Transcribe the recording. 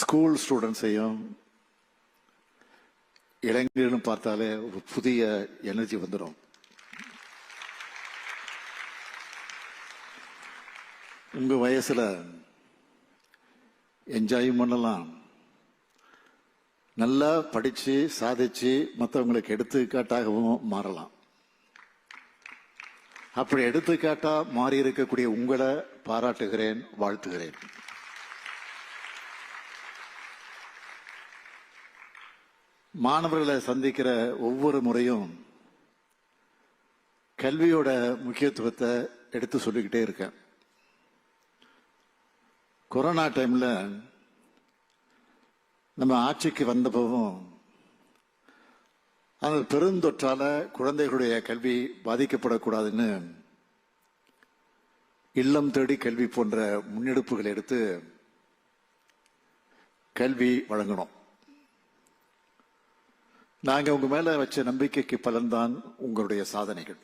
School ஸ்டூடெண்ட்ஸையும் இளைஞர்களும் பார்த்தாலே ஒரு புதிய எனர்ஜி வந்துடும் உங்க வயசுல என்ஜாயும் பண்ணலாம். நல்லா படிச்சு சாதிச்சு மற்றவங்களுக்கு எடுத்துக்காட்டாகவும் மாறலாம். அப்படி எடுத்துக்காட்டா மாறி இருக்கக்கூடிய உங்களை பாராட்டுகிறேன் வாழ்த்துகிறேன். மாணவர்களை சந்திக்கிற ஒவ்வொரு முறையும் கல்வியோட முக்கியத்துவத்தை எடுத்து சொல்லிக்கிட்டே இருக்கேன். கொரோனா டைம்ல நம்ம ஆட்சிக்கு வந்தப்பவும் அந்த பெருந்தொற்றால குழந்தைகளுடைய கல்வி பாதிக்கப்படக்கூடாதுன்னு இல்லம் தேடி கல்வி போன்ற முன்னெடுப்புகள் எடுத்து கல்வி வழங்கணும். நாங்கள் உங்க மேல வச்ச நம்பிக்கைக்கு பலன்தான் உங்களுடைய சாதனைகள்.